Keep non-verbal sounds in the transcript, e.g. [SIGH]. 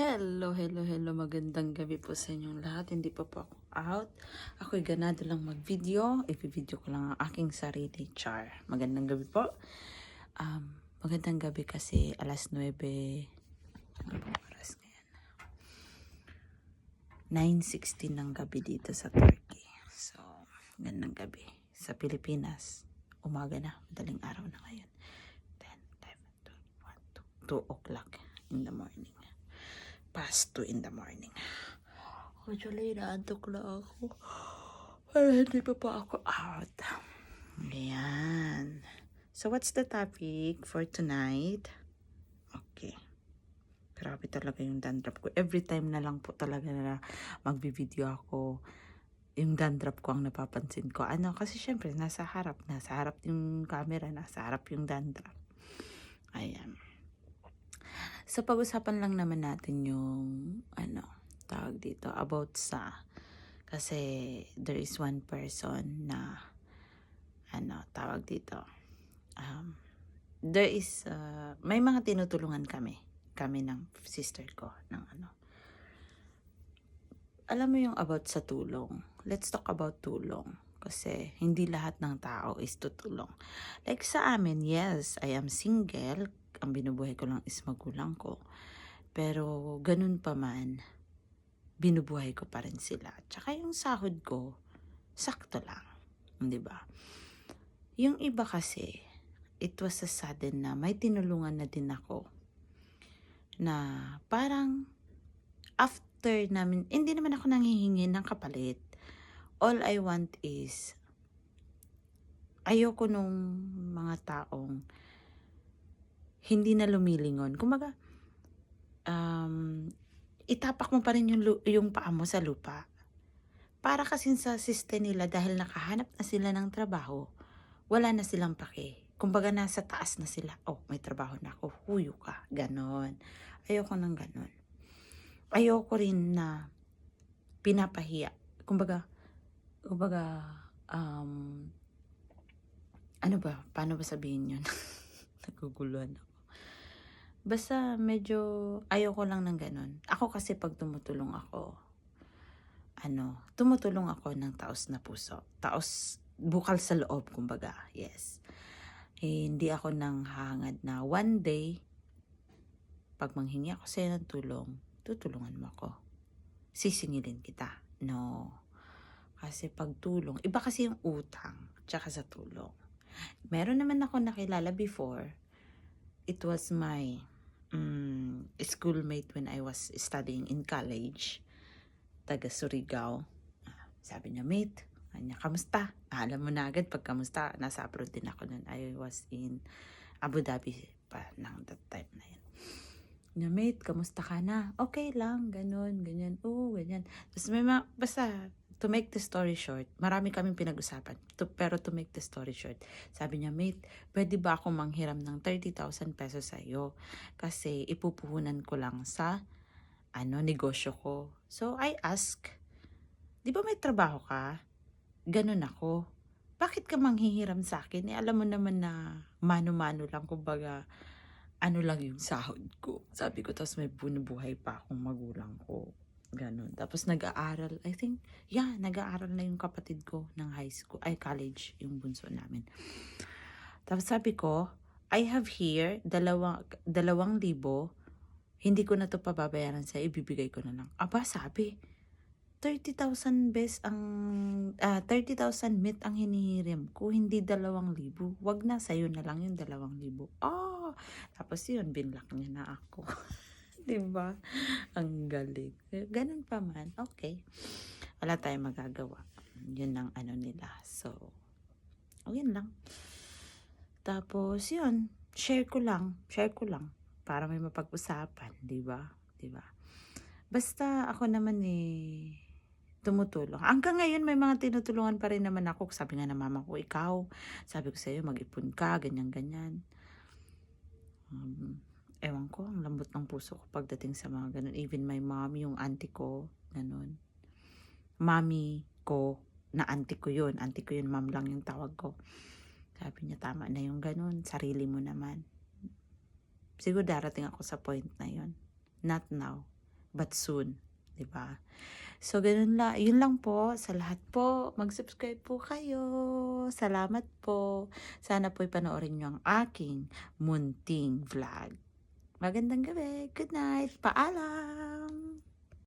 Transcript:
Hello, hello, hello. Magandang gabi po sa inyong lahat. Hindi pa po ako out. Ako'y ganado lang mag-video. I-video ko lang ang aking sarili. Char. Magandang gabi po. Um, magandang gabi kasi alas 9. Ano oras ngayon? 9.16 ng gabi dito sa Turkey. So, magandang gabi. Sa Pilipinas, umaga na. Madaling araw na ngayon. 10, 11, 12, 1, 2, 2 o'clock past 2 in the morning. Actually, naantok na ako. Pero hindi pa pa ako out. Ayan. So, what's the topic for tonight? Okay. Grabe talaga yung dandruff ko. Every time na lang po talaga na magbibideo ako, yung dandruff ko ang napapansin ko. Ano, kasi syempre, nasa harap. Nasa harap yung camera, nasa harap yung dandruff. Ayan. So, pag-usapan lang naman natin yung, ano, tawag dito, about sa, kasi there is one person na, ano, tawag dito, um, there is, uh, may mga tinutulungan kami, kami ng sister ko, ng ano. Alam mo yung about sa tulong. Let's talk about tulong. Kasi hindi lahat ng tao is tutulong. Like sa amin, yes, I am single, ang binubuhay ko lang is magulang ko. Pero ganun pa man, binubuhay ko pa rin sila. Tsaka yung sahod ko, sakto lang. Di ba? Yung iba kasi, it was a sudden na may tinulungan na din ako na parang after namin, hindi naman ako nanghihingi ng kapalit. All I want is, ayoko nung mga taong hindi na lumilingon. Kumaga, um, itapak mo pa rin yung, yung paa mo sa lupa. Para kasi sa system nila, dahil nakahanap na sila ng trabaho, wala na silang pake. Kumbaga, nasa taas na sila. Oh, may trabaho na ako. Huyo ka. Ganon. Ayoko ng ganon. Ayoko rin na pinapahiya. Kumbaga, kumbaga, um, ano ba? Paano ba sabihin yun? [LAUGHS] Naguguluhan ako. Basta medyo ayoko lang ng ganun. Ako kasi pag tumutulong ako, ano, tumutulong ako ng taos na puso. Taos, bukal sa loob, kumbaga. Yes. Eh, hindi ako nang hangad na one day, pag manghingi ako sa'yo ng tulong, tutulungan mo ako. Sisingilin kita. No. Kasi pag tulong, iba kasi yung utang, tsaka sa tulong. Meron naman ako nakilala before, it was my um, schoolmate when I was studying in college, taga Surigao. Sabi niya, mate, kanya, kamusta? Alam mo na agad pag kamusta, nasa abroad din ako nun. I was in Abu Dhabi pa ng that time na yun. Niya, mate, kamusta ka na? Okay lang, ganun, ganyan. Oo, ganyan. Tapos may mga, basta, to make the story short, marami kaming pinag-usapan. To, pero to make the story short, sabi niya, mate, pwede ba ako manghiram ng 30,000 pesos sa iyo? Kasi ipupuhunan ko lang sa ano, negosyo ko. So, I ask, di ba may trabaho ka? Ganun ako. Bakit ka manghihiram sa akin? Eh, alam mo naman na mano-mano lang, kumbaga, ano lang yung sahod ko. Sabi ko, tapos may bunubuhay pa akong magulang ko. Ganun. Tapos nag-aaral, I think, yeah, nag-aaral na yung kapatid ko ng high school, ay college, yung bunso namin. Tapos sabi ko, I have here, dalawang, dalawang libo, hindi ko na to pababayaran sa ibibigay ko na lang. Aba, sabi, 30,000 bes ang, ah 30,000 mit ang hinihiram ko, hindi dalawang libo. Wag na, sa'yo na lang yung dalawang libo. Oh, tapos yun, binlock niya na ako. [LAUGHS] [LAUGHS] 'Di ba? Ang galing. Ganun pa man. Okay. Wala tayong magagawa. Yun ang ano nila. So, oh, yun lang. Tapos, yun. Share ko lang. Share ko lang. Para may mapag-usapan. 'di ba? 'Di ba? Basta ako naman eh, tumutulong. Hanggang ngayon may mga tinutulungan pa rin naman ako. Sabi nga na mama ko, ikaw, sabi ko sa'yo, mag-ipon ka, ganyan-ganyan. Um, ewan ko, ang lambot ng puso ko pagdating sa mga ganun. Even my mom, yung auntie ko, ganun. Mami ko, na auntie ko yun. Auntie ko yun, mom lang yung tawag ko. Sabi niya, tama na yung ganun. Sarili mo naman. Siguro darating ako sa point na yun. Not now. but soon. ba? So, ganun lang. Yun lang po. Sa lahat po, mag-subscribe po kayo. Salamat po. Sana po'y panoorin nyo ang aking munting vlog. Magandang gabi. Good night. Paalam.